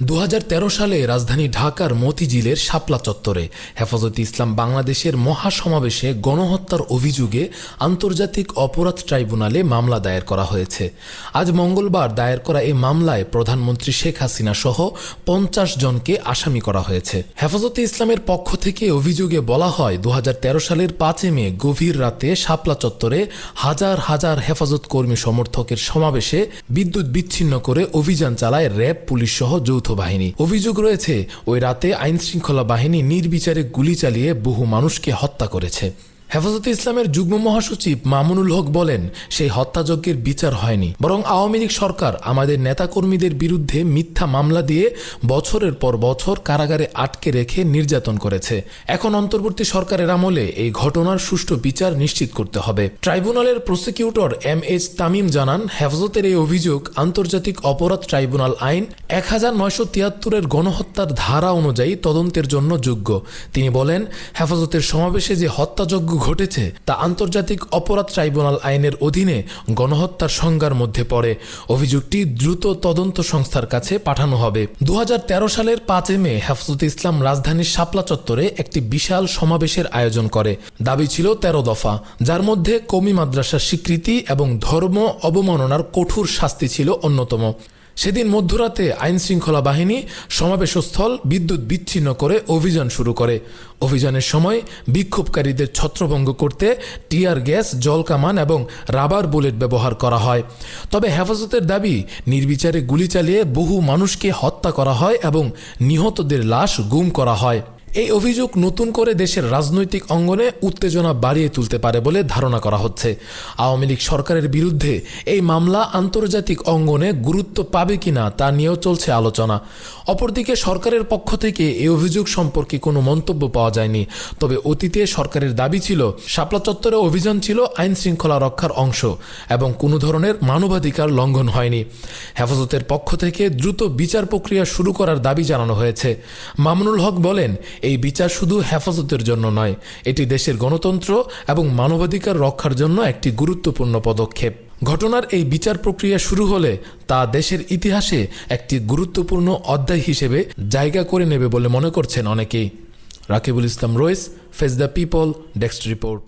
দু হাজার তেরো সালে রাজধানী ঢাকার মতিঝিলের শাপলা চত্বরে হেফাজতে ইসলাম বাংলাদেশের মহাসমাবেশে গণহত্যার অভিযোগে আন্তর্জাতিক অপরাধ ট্রাইব্যুনালে মামলা দায়ের করা হয়েছে। আজ মঙ্গলবার দায়ের করা এই মামলায় প্রধানমন্ত্রী শেখ হাসিনা সহ পঞ্চাশ জনকে আসামি করা হয়েছে। হেফাজতে ইসলামের পক্ষ থেকে অভিযোগে বলা হয় দু হাজার তেরো সালের পাঁচে মে গভীর রাতে শাপলা চত্বরে হাজার হাজার হেফাজত কর্মী সমর্থকের সমাবেশে বিদ্যুৎ বিচ্ছিন্ন করে অভিযান চালায় র্যাব, পুলিশ সহ যৌথ বাহিনী অভিযোগ রয়েছে ওই রাতে আইনশৃঙ্খলা বাহিনী নির্বিচারে গুলি চালিয়ে বহু মানুষকে হত্যা করেছে। হেফাজতে ইসলামের যুগ্ম মহাসচিব মামুনুল হক বলেন, সেই হত্যাযজ্ঞের বিচার হয়নি। বরং আওয়ামী লীগ সরকার আমাদের নেতাকর্মীদের বিরুদ্ধে মিথ্যা মামলা দিয়ে বছরের পর বছর কারাগারে আটকে রেখে নির্যাতন করেছে। এখন অন্তর্বর্তী সরকারের আমলে এই ঘটনার সুষ্ঠু বিচার নিশ্চিত করতে হবে। ট্রাইব্যুনালের প্রসিকিউটর এম এইচ তামিম জানান, হেফাজতের এই অভিযোগ আন্তর্জাতিক অপরাধ ট্রাইব্যুনাল আইন এক হাজার নয়শো তিয়াত্তরের গণহত্যার ধারা অনুযায়ী তদন্তের জন্য যোগ্য। তিনি বলেন, হেফাজতের সমাবেশে যে হত্যাযজ্ঞ ঘটেছে তা আন্তর্জাতিক অপরাধ ট্রাইব্যুনাল আইনের অধীনে গণহত্যার সংজ্ঞার মধ্যে পড়ে। অভিযোগটি দ্রুত তদন্ত সংস্থার কাছে পাঠানো হবে। দু হাজার তেরো সালের পাঁচে মে হেফাজতে ইসলাম রাজধানীর শাপলা চত্বরে একটি বিশাল সমাবেশের আয়োজন করে। দাবি ছিল তেরো দফা, যার মধ্যে কমি মাদ্রাসার স্বীকৃতি এবং ধর্ম অবমাননার কঠোর শাস্তি ছিল অন্যতম। সেদিন মধ্যরাতে আইন শৃঙ্খলা বাহিনী সমাবেশস্থল বিদ্যুৎ বিচ্ছিন্ন করে অভিযান শুরু করে। অভিযানের সময় বিক্ষোভকারীদের ছত্রভঙ্গ করতে টিয়ার গ্যাস, জলকামান এবং রাবার বুলেট ব্যবহার করা হয়। তবে হেফাজতের দাবি, নির্বিচারে গুলি চালিয়ে বহু মানুষকে হত্যা করা হয় এবং নিহতদের লাশ গুম করা হয়। এই অভিযোগ নতুন করে দেশের রাজনৈতিক অঙ্গনে উত্তেজনা বাড়িয়ে তুলতে পারে বলে ধারণা করা হচ্ছে। আওয়ামী লীগ সরকারের বিরুদ্ধে এই মামলা আন্তর্জাতিক অঙ্গনে গুরুত্ব পাবে কিনা তা নিয়েও চলছে আলোচনা। অপরদিকে সরকারের পক্ষ থেকে এই অভিযোগ সম্পর্কে কোনো মন্তব্য পাওয়া যায়নি। তবে অতীতে সরকারের দাবি ছিল, শাপলা চত্বরে অভিযান ছিল আইন শৃঙ্খলা রক্ষার অংশ এবং কোনো ধরনের মানবাধিকার লঙ্ঘন হয়নি। হেফাজতের পক্ষ থেকে দ্রুত বিচার প্রক্রিয়া শুরু করার দাবি জানানো হয়েছে। মামুনুল হক বলেন এই বিচার শুধু হেফাজতের জন্য নয়, এটি দেশের গণতন্ত্র এবং মানবাধিকার রক্ষার জন্য একটি গুরুত্বপূর্ণ পদক্ষেপ। ঘটনার এই বিচার প্রক্রিয়া শুরু হলে তা দেশের ইতিহাসে একটি গুরুত্বপূর্ণ অধ্যায় হিসেবে জায়গা করে নেবে বলে মনে করছেন অনেকেই। রাকিবুল ইসলাম রয়েস face the people, desk report.